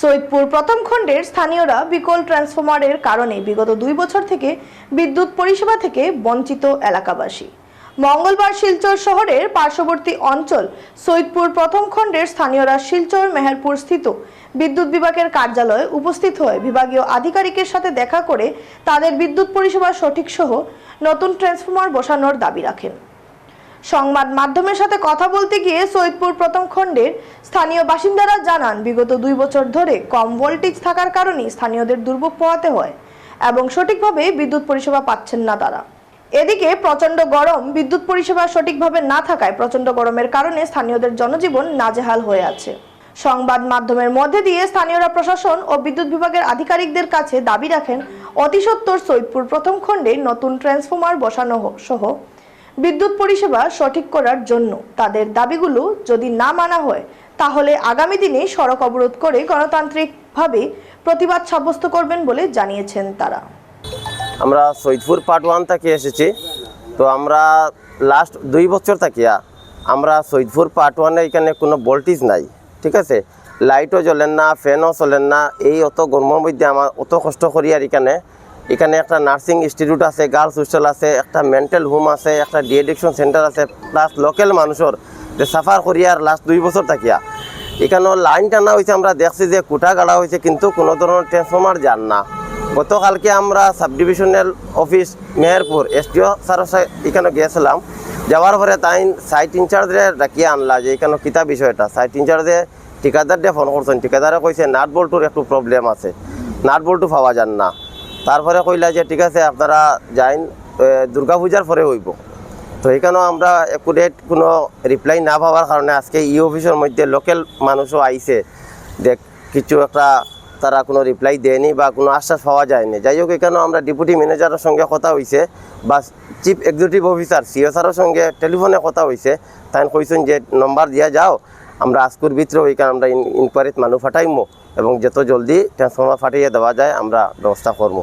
সৈয়দপুর প্রথম খণ্ডের স্থানীয়রা বিকল ট্রান্সফরমারের কারণে বিগত দুই বছর থেকে বিদ্যুৎ পরিষেবা থেকে বঞ্চিত এলাকাবাসী। মঙ্গলবার শিলচর শহরের পার্শ্ববর্তী অঞ্চল সৈয়দপুর প্রথম খণ্ডের স্থানীয়রা শিলচর, মেহেরপুর স্থিত বিদ্যুৎ বিভাগের কার্যালয়ে উপস্থিত হয়ে বিভাগীয় আধিকারিকের সাথে দেখা করে তাদের বিদ্যুৎ পরিষেবা সঠিক সহ নতুন ট্রান্সফরমার বসানোর দাবি রাখেন। সংবাদ মাধ্যমের সাথে কথা বলতে গিয়ে সৈয়দপুর প্রথম খণ্ডের স্থানীয় বাসিন্দারা জানান, বিগত দুই বছর ধরে কম ভোল্টেজ থাকার কারণে স্থানীয়দের দুর্ভোগ পোহাতে হয় এবং সঠিকভাবে বিদ্যুৎ পরিষেবা পাচ্ছেন না তারা। এদিকে প্রচণ্ড গরম, বিদ্যুৎ পরিষেবা সঠিকভাবে না থাকায় প্রচণ্ড গরমের কারণে স্থানীয়দের জনজীবন নাজেহাল হয়ে আছে। সংবাদ মাধ্যমের মধ্যে দিয়ে স্থানীয়রা প্রশাসন ও বিদ্যুৎ বিভাগের আধিকারিকদের কাছে দাবি রাখেন, অতি সত্বর সৈয়দপুর প্রথম খণ্ডে নতুন ট্রান্সফরমার বসানো সহ বিদ্যুৎ পরিষেবা সঠিক করার জন্য। তাদের দাবিগুলো যদি না মানা হয়, তাহলে আগামী দিনে সড়ক অবরোধ করে গণতান্ত্রিকভাবে প্রতিবাদ সাব্যস্ত করবেন বলে জানিয়েছেন তারা। আমরা সৈদপুর পার্ট ওয়ান থেকে এসেছি। তো আমরা লাস্ট দুই বছর থাকিয়া আমরা সৈদপুর পার্ট ওয়ানে এখানে কোনো ভোল্টেজ নাই, ঠিক আছে? লাইটও জ্বলেন না ফ্যানও চলেন না, এই অত গরমের মধ্যে আমার অত কষ্ট করি আর এখানে এখানে একটা নার্সিং ইনস্টিটিউট আছে, গার্লস হোস্টেল আছে, একটা মেন্টাল হোম আছে, একটা ডিএডিকশন সেন্টার আছে, প্লাস লোকাল মানুষের যে সাফার আর লাস্ট দুই বছর থাকিয়া। এখানেও লাইন টানা হয়েছে আমরা দেখছি যে কুটা গাড়া হয়েছে কিন্তু কোনো ধরনের ট্রান্সফর্মার যান না। গতকালকে আমরা sub divisional office Meherpur, SDO স্যারের সাথে এখানে গিয়েছিলাম। যাওয়ার পরে তাই সাইট ইনচার্জে ডাকিয়ে আনলা যে এখানে কিতা বিষয়টা। সাইট ইনচার্জে ঠিকাদার দিয়ে ফোন করছেন, ঠিকাদারে কইছে, নাট বল্টুর একটু প্রবলেম আছে। নাট বল্টু পাওয়া যান না। তারপরে কইলা যে, ঠিক আছে, আপনারা যাইন দুর্গা পূজার পরে হইব। তো এখানেও আমরা একুরেট কোনো রিপ্লাই না পাওয়ার কারণে আজকে ই অফিসের মধ্যে লোকাল মানুষও আইছে। যে কিছু একটা তারা কোনো রিপ্লাই দেয়নি বা কোনো আশ্বাস পাওয়া যায়নি। যাই হোক, এখানেও আমরা ডেপুটি ম্যানেজারের সঙ্গে কথা হয়েছে বা চিফ এক্সিকিউটিভ অফিসার সিও স্যারের সঙ্গে টেলিফোনে কথা হয়েছে তাই কইছেন যে, নম্বর দিয়া যাও, আমরা আজকুর ভিতরে ওইখানে আমরা ইনকোয়ারিত মানুষ ফাটাইমো এবং যত জলদি ট্রান্সফর্মার ফাটিয়ে দেওয়া যায়, আমরা ব্যবস্থা করব